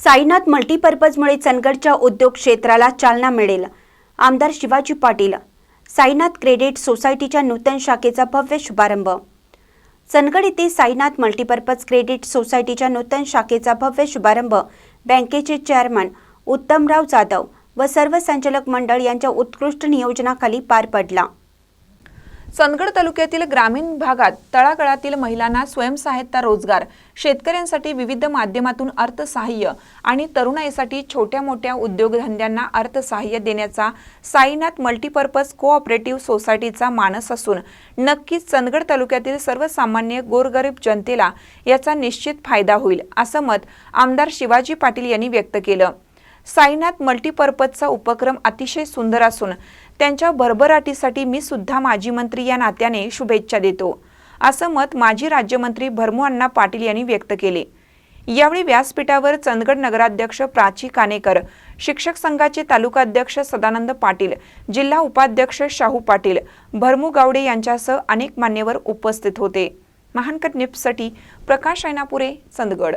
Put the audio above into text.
साईनाथ मल्टीपर्पजमुळे चंदगडच्या उद्योग क्षेत्राला चालना मिळेल. आमदार शिवाजी पाटील. साईनाथ क्रेडिट सोसायटीच्या नूतन शाखेचा भव्य शुभारंभ. चंदगड येथे साईनाथ मल्टीपर्पज क्रेडिट सोसायटीच्या नूतन शाखेचा भव्य शुभारंभ बँकेचे चेअरमन उत्तमराव जाधव व सर्व संचालक मंडळ यांच्या उत्कृष्ट नियोजनाखाली पार पडला. चंदगड तालुक्यातील ग्रामीण भागात तळागळातील महिलांना स्वयंसहायता रोजगार शेतकऱ्यांसाठी विविध माध्यमातून अर्थसहाय्य आणि तरुणाईसाठी छोट्या मोठ्या उद्योगधंद्यांना अर्थसहाय्य देण्याचा साईनाथ मल्टीपर्पज कोऑपरेटिव्ह सोसायटीचा मानस असून नक्कीच चंदगड तालुक्यातील सर्वसामान्य गोरगरीब जनतेला याचा निश्चित फायदा होईल असं मत आमदार शिवाजी पाटील यांनी व्यक्त केलं. साईनाथ मल्टीपर्पजचा उपक्रम अतिशय सुंदर असून त्यांच्या भरभराटीसाठी मी सुद्धा माजी मंत्री या नात्याने शुभेच्छा देतो. असं मत माजी राज्यमंत्री भरमू अण्णा पाटील यांनी व्यक्त केले. यावेळी व्यासपीठावर चंदगड नगराध्यक्ष प्राची कानेकर शिक्षक संघाचे तालुकाध्यक्ष सदानंद पाटील जिल्हा उपाध्यक्ष शाहू पाटील भरमू गावडे यांच्यासह अनेक मान्यवर उपस्थित होते. महानकट निप्ससाठी प्रकाश ऐनापुरे चंदगड.